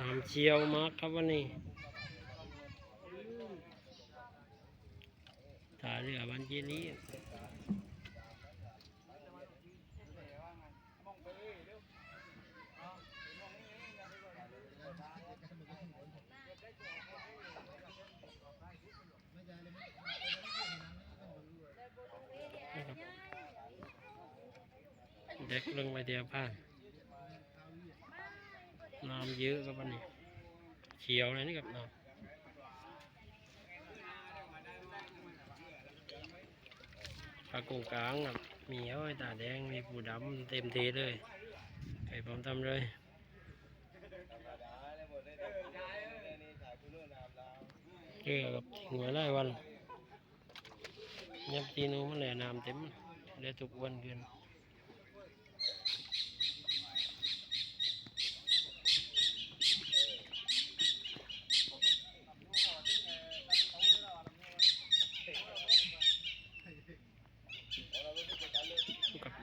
น้ำเชียวมากครับวันนี้ท่ายเรือบันเจลีนะครับเด็กลงไปเดียวผ่าน น้ำเยอะครับวันนี้เขียวเลยนี่กับน้ำปลาโกงกลางครับมีห้อยตาแดง มีปูดำเต็มทีเลยไปพร้อมทำเลยเจอกับหัวไล่วันยับตีนูมันแหละน้ำเต็มเลยทุกวันเกิน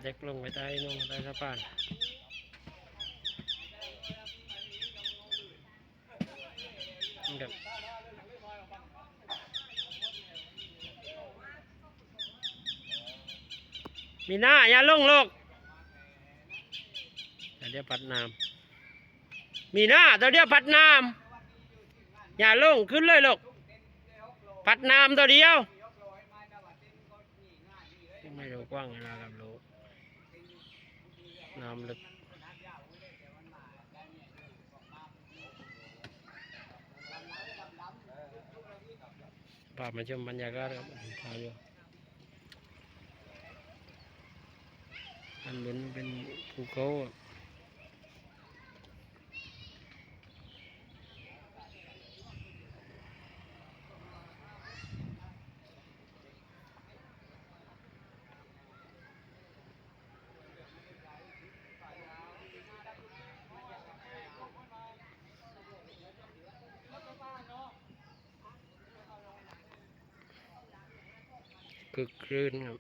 จักลงไปใต้นู่นใต้สะพานนี่ครับมีหน้าอย่าลงลูกเดี๋ยวพัดน้ำมีหน้าตัวเดียวพัดน้ำอย่าลงขึ้นเลยลูกพัดน้ำตัวเดียว ไม่รู้กว้างเวลากับ น้ำลึกภาพมาชมบรรยากาศครับพาอยู่อันบนเป็นภูเขา คึกคลื่นครับ